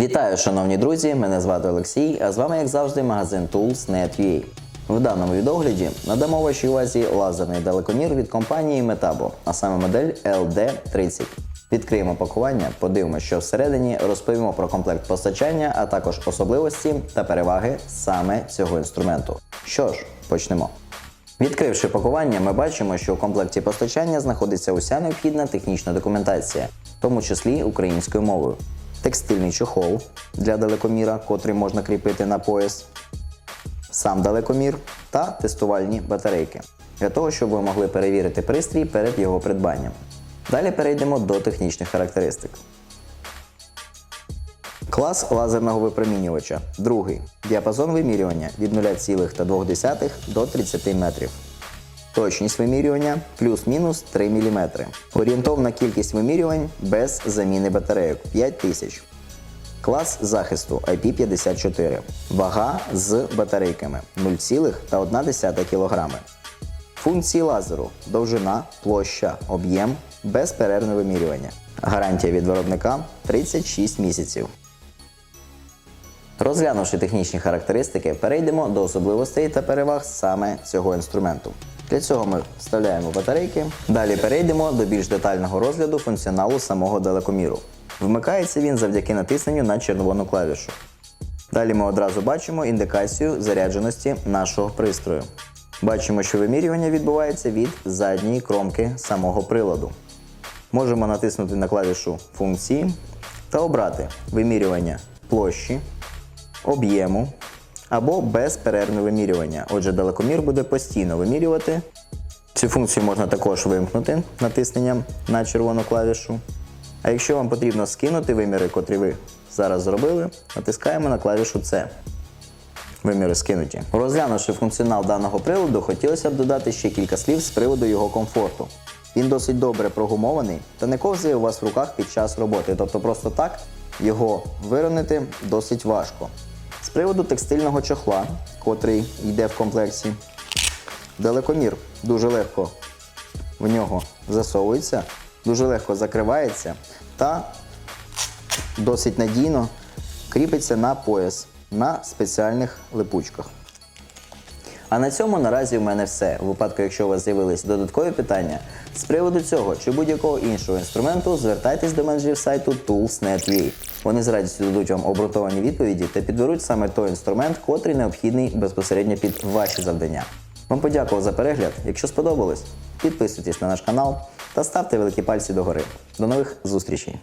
Вітаю, шановні друзі! Мене звати Олексій, а з вами, як завжди, магазин Tools.net.ua. В даному відогляді надамо вашій увазі лазерний далекомір від компанії Metabo, а саме модель LD30. Відкриємо пакування, подивимося, що всередині, розповімо про комплект постачання, а також особливості та переваги саме цього інструменту. Що ж, почнемо. Відкривши пакування, ми бачимо, що у комплекті постачання знаходиться уся необхідна технічна документація, в тому числі українською мовою. Текстильний чохол для далекоміра, котрий можна кріпити на пояс, сам далекомір та тестувальні батарейки для того, щоб ви могли перевірити пристрій перед його придбанням. Далі перейдемо до технічних характеристик. Клас лазерного випромінювача. Другий. Діапазон вимірювання від 0,2 до 30 метрів. Точність вимірювання плюс-мінус 3 мм. Орієнтовна кількість вимірювань без заміни батарейок 5000. Клас захисту IP54. Вага з батарейками 0,1 кг. Функції лазеру довжина, площа, об'єм, безперервне вимірювання. Гарантія від виробника 36 місяців. Розглянувши технічні характеристики, перейдемо до особливостей та переваг саме цього інструменту. Для цього ми вставляємо батарейки. Далі перейдемо до більш детального розгляду функціоналу самого далекоміру. Вмикається він завдяки натисненню на червону клавішу. Далі ми одразу бачимо індикацію зарядженості нашого пристрою. Бачимо, що вимірювання відбувається від задньої кромки самого приладу. Можемо натиснути на клавішу функції та обрати вимірювання площі, об'єму або безперервне вимірювання. Отже, далекомір буде постійно вимірювати. Цю функцію можна також вимкнути натисненням на червону клавішу. А якщо вам потрібно скинути виміри, котрі ви зараз зробили, натискаємо на клавішу C. Виміри скинуті. Розглянувши функціонал даного приладу, хотілося б додати ще кілька слів з приводу його комфорту. Він досить добре прогумований та не ковзає у вас в руках під час роботи, тобто просто так його виронити досить важко. Приводу текстильного чохла, котрий йде в комплекті, далекомір дуже легко в нього засовується, дуже легко закривається та досить надійно кріпиться на пояс на спеціальних липучках. А на цьому наразі в мене все. У випадку, якщо у вас з'явились додаткові питання з приводу цього чи будь-якого іншого інструменту, звертайтесь до менеджерів сайту Tools.net.ua. Вони з радістю дадуть вам обґрунтовані відповіді та підберуть саме той інструмент, котрий необхідний безпосередньо під ваші завдання. Вам подякував за перегляд. Якщо сподобалось, підписуйтесь на наш канал та ставте великі пальці догори. До нових зустрічей!